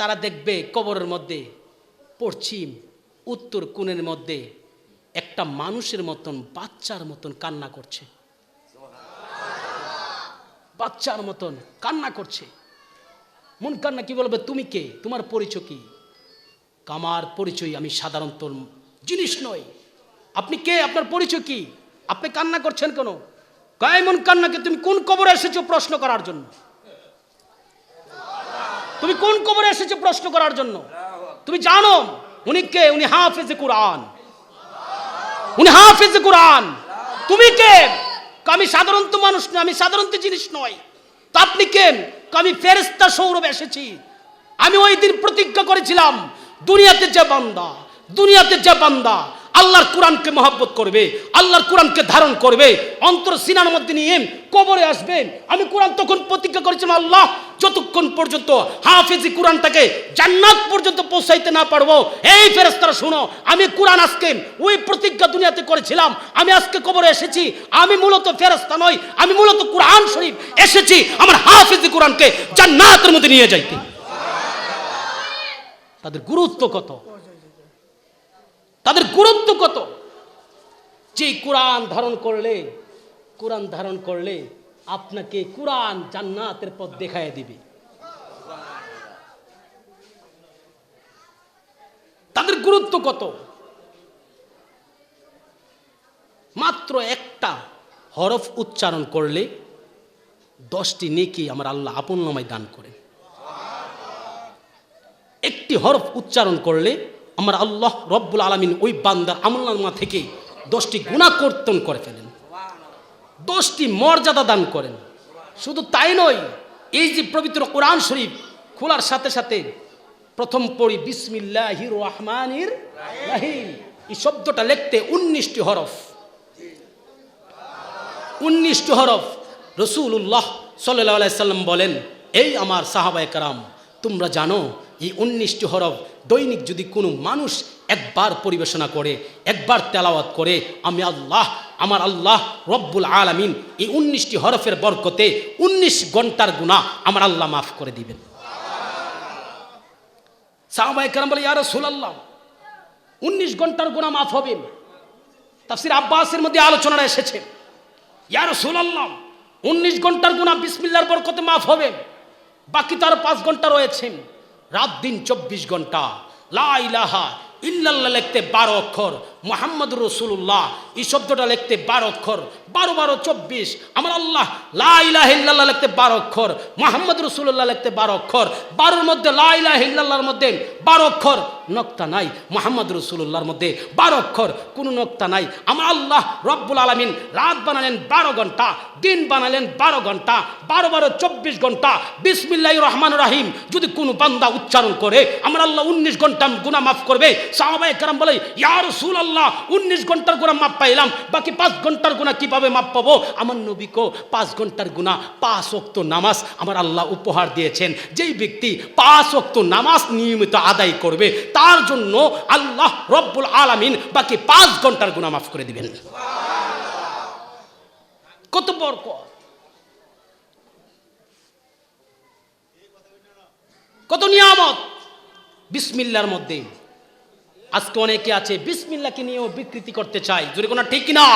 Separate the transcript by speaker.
Speaker 1: তারা দেখবে কবরের মধ্যে, পশ্চিম, উত্তর কোণের মধ্যে একটা মানুষের মতন, বাচ্চার মতন কান্না করছে। বাচ্চার মতন কান্না করছে। মন কান্না কি বলবে? তুমি কে? তোমার পরিচয় কি? কামার পরিচয় আমি সাধারণত জিনিস নই। আপনি কে? আপনার পরিচয় কি? আপনি কান্না করছেন কেন? কয় মন কান্নাকে তুমি কোন কবরে এসেছ প্রশ্ন করার জন্য? তুমি কোন কবরে এসেছ প্রশ্ন করার জন্য? তুমি জানো, উনি কে? উনি হাফেজে কোরআন। উনি হাফেজে কোরআন। তুমি কে? আমি সাধারণত মানুষ নয় আমি সাধারণত জিনিস নয় তা আপনি কে? আমি ফেরেস্তা সৌরভ এসেছি। আমি ওই দিন প্রতিজ্ঞা করেছিলাম, দুনিয়াতে যে বান্দা, দুনিয়াতে যে বান্দা আল্লাহর কোরআনকে মহাব্বত করবে, আল্লাহর কোরআনকে ধারণ করবে, অন্তর সিনার মধ্যে নিয়ে কবরে আসবেন আমি কোরআন তখন প্রতিজ্ঞা করেছিলাম আল্লাহ, যতক্ষণ পর্যন্ত হাফেজি কোরআনটাকে জান্নাত পর্যন্ত পৌঁছাইতে না পারব, এই ফেরেস্তারা শুনো, আমি কোরআন আজকে ওই প্রতিজ্ঞা দুনিয়াতে করেছিলাম। আমি আজকে কবরে এসেছি, আমি মূলত ফেরেস্তা নই, আমি মূলত কোরআন শরীফ এসেছি আমার হাফেজি কোরআনকে জান্নাতের মধ্যে নিয়ে যাইতে। তাদের গুরুত্ব কত? তাদের গুরুত্ব কত? যে কোরআন ধারণ করলে, কোরআন ধারণ করলে আপনাকে কোরআন জান্নাতের পথ দেখায় দিবে। তাদের গুরুত্ব কত? মাত্র একটা হরফ উচ্চারণ করলে দশটি নেকি আমার আল্লাহ আপন নামায় দান করেন। একটি হরফ উচ্চারণ করলে আমার আল্লাহ রব্বুল আলমিন ওই বান্দার আমলনামা থেকে দশটি গুণা কর্তন করে ফেলেন। দশটি মর্যাদা দান করেন। শুধু তাই নয়, এই যে পবিত্র কোরআন শরীফ খোলার সাথে সাথে প্রথম পড়ি বিসমিল্লাহির রহমানির রাহিম। এই শব্দটা লিখতে উনিশটি হরফ। উনিশটি হরফ। রসুল্লাহ সাল্লাহ সাল্লাম বলেন, এই আমার সাহাবায় কারাম তোমরা জানো, এই উনিশটি হরফ দৈনিক যদি কোনো মানুষ একবার পরিবেশনা করে, একবার তেলাওয়াত করে, আমি আল্লাহ, আমার আল্লাহ রব্বুল আলামিন এই উনিশটি হরফের বরকতে উনিশ ঘণ্টার গুণা আমার আল্লাহ মাফ করে দিবেন। বলে উনিশ ঘণ্টার গুণা মাফ হবে তাফসির আব্বাসের মধ্যে আলোচনাটা এসেছে। ইয়ার সুলাল্লাহ উনিশ ঘণ্টার গুণা বিসমিল্লার বরকতে মাফ হবে বাকি তার পাঁচ ঘণ্টা রয়েছেন। রাত দিন চব্বিশ ঘণ্টা। লা ইলাহা ইল্লাল্লাহ লিখতে বারো অক্ষর। মোহাম্মদ রসুল্লাহ এই শব্দটা লিখতে বারো অক্ষর। বারো বারো, চব্বিশ। আমার আল্লাহ লা ইলাহ ইল্লাল্লাহ লিখতে বারো অক্ষর। মোহাম্মদ রসুল্লাহ লিখতে বারো অক্ষর। বারোর মধ্যে লা ইলাহ ইল্লাল্লাহর মধ্যে বারো অক্ষর। নক্তা নাই মোহাম্মদ রসুল্লাহর মধ্যে বারো অক্ষর, কোনো নক্তা নাই। আমার আল্লাহ রব্বুল আলমিন রাত বানালেন বারো ঘণ্টা, দিন বানালেন বারো ঘণ্টা, বারো বারো চব্বিশ ঘণ্টা। বিসমিল্লাহ রহমান রাহিম। যদি কোনো বান্দা উচ্চারণ করে, আমার আল্লাহ উনিশ ঘণ্টা গুণা মাফ করবে। সাহাবাই কারাম বলে ইয়ার সুল আল্লাহ উনিশ ঘণ্টার গুণা মাপ পাইলাম, বাকি পাঁচ ঘণ্টার গুণা কীভাবে মাপ পাবো? আমার নবীকেও পাঁচ ঘণ্টার গুণা পাঁচ অক্ত নামাজ আমার আল্লাহ উপহার দিয়েছেন। যেই ব্যক্তি পাঁচ অক্ত নামাজ নিয়মিত আদায় করবে তার জন্য আল্লাহ রব্বুল আলামিন বাকি পাঁচ ঘণ্টার গুণা মাফ করে দিবেন। কত বরকত কত নিয়ামত। বিসমিল্লার মধ্যে। আজকে অনেকে আছে বিসমিল্লাকে নিয়েও বিকৃতি করতে চাই জোরে কোনো ঠিক না